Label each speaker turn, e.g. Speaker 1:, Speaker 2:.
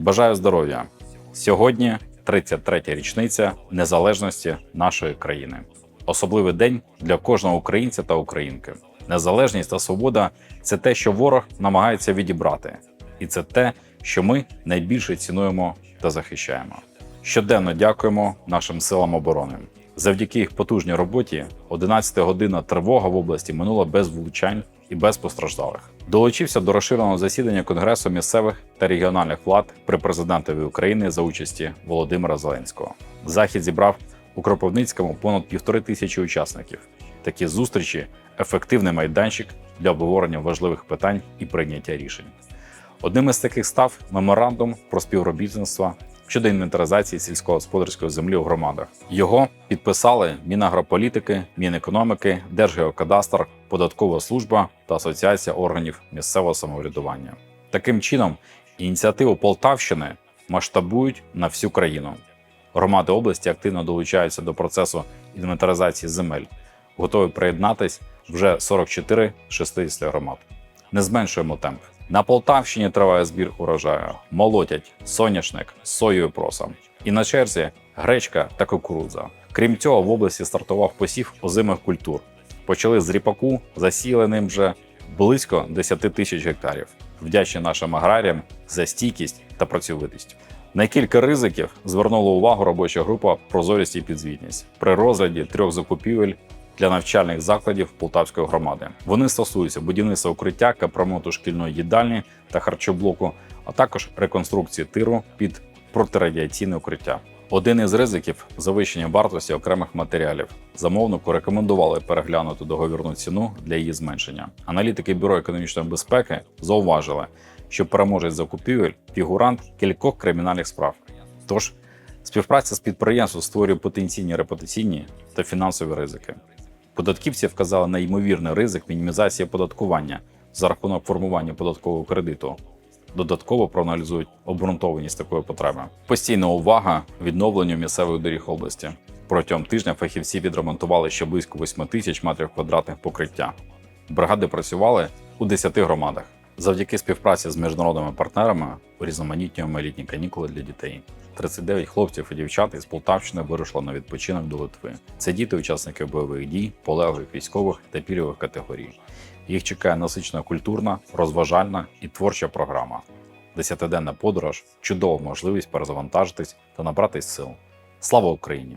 Speaker 1: Бажаю здоров'я! Сьогодні 33-я річниця незалежності нашої країни. Особливий день для кожного українця та українки. Незалежність та свобода це те, що ворог намагається відібрати, і це те, що ми найбільше цінуємо та захищаємо. Щоденно дякуємо нашим силам оборони. Завдяки їх потужній роботі 11 година тривога в області минула без влучань і без постраждалих. Долучився до розширеного засідання Конгресу місцевих та регіональних влад при президентові України за участі Володимира Зеленського. Захід зібрав у Кропивницькому понад півтори тисячі учасників. Такі зустрічі ефективний майданчик для обговорення важливих питань і прийняття рішень. Одним із таких став меморандум про співробітництво щодо інвентаризації сільськогосподарської землі у громадах. Його підписали Мінагрополітики, Мінекономіки, Держгеокадастр, Податкова служба та Асоціація органів місцевого самоврядування. Таким чином, ініціативу Полтавщини масштабують на всю країну. Громади області активно долучаються до процесу інвентаризації земель, готові приєднатись вже 44 з 60 громад. Не зменшуємо темп. На Полтавщині триває збір урожаю, молотять соняшник з соєю просом. І на черзі гречка та кукурудза. Крім цього, в області стартував посів озимих культур. Почали з ріпаку, засіяли вже близько 10 тисяч гектарів. Вдячні нашим аграріям за стійкість та працьовитість. На кілька ризиків звернула увагу робоча група Прозорість і підзвітність при розгляді трьох закупівель для навчальних закладів Полтавської громади. Вони стосуються будівництва укриття, капремонту шкільної їдальні та харчоблоку, а також реконструкції тиру під протирадіаційне укриття. Один із ризиків завищення вартості окремих матеріалів. Замовнику рекомендували переглянути договірну ціну для її зменшення. Аналітики Бюро економічної безпеки зауважили, що переможець закупівель фігурант кількох кримінальних справ. Тож співпраця з підприємством створює потенційні репутаційні та фінансові ризики. Податківці вказали на ймовірний ризик мінімізації оподаткування за рахунок формування податкового кредиту. Додатково проаналізують обґрунтованість такої потреби. Постійна увага відновленню місцевих доріг області. Протягом тижня фахівці відремонтували ще близько 8 тисяч метрів квадратних покриття. Бригади працювали у 10 громадах. Завдяки співпраці з міжнародними партнерами урізноманітнюємо літні канікули для дітей. 39 хлопців і дівчат із Полтавщини вирушило на відпочинок до Литви. Це діти, учасники бойових дій, полеглих військових та пільгових категорій. Їх чекає насичена культурна, розважальна і творча програма. Десятиденна подорож чудова можливість перезавантажитись та набратись сил. Слава Україні!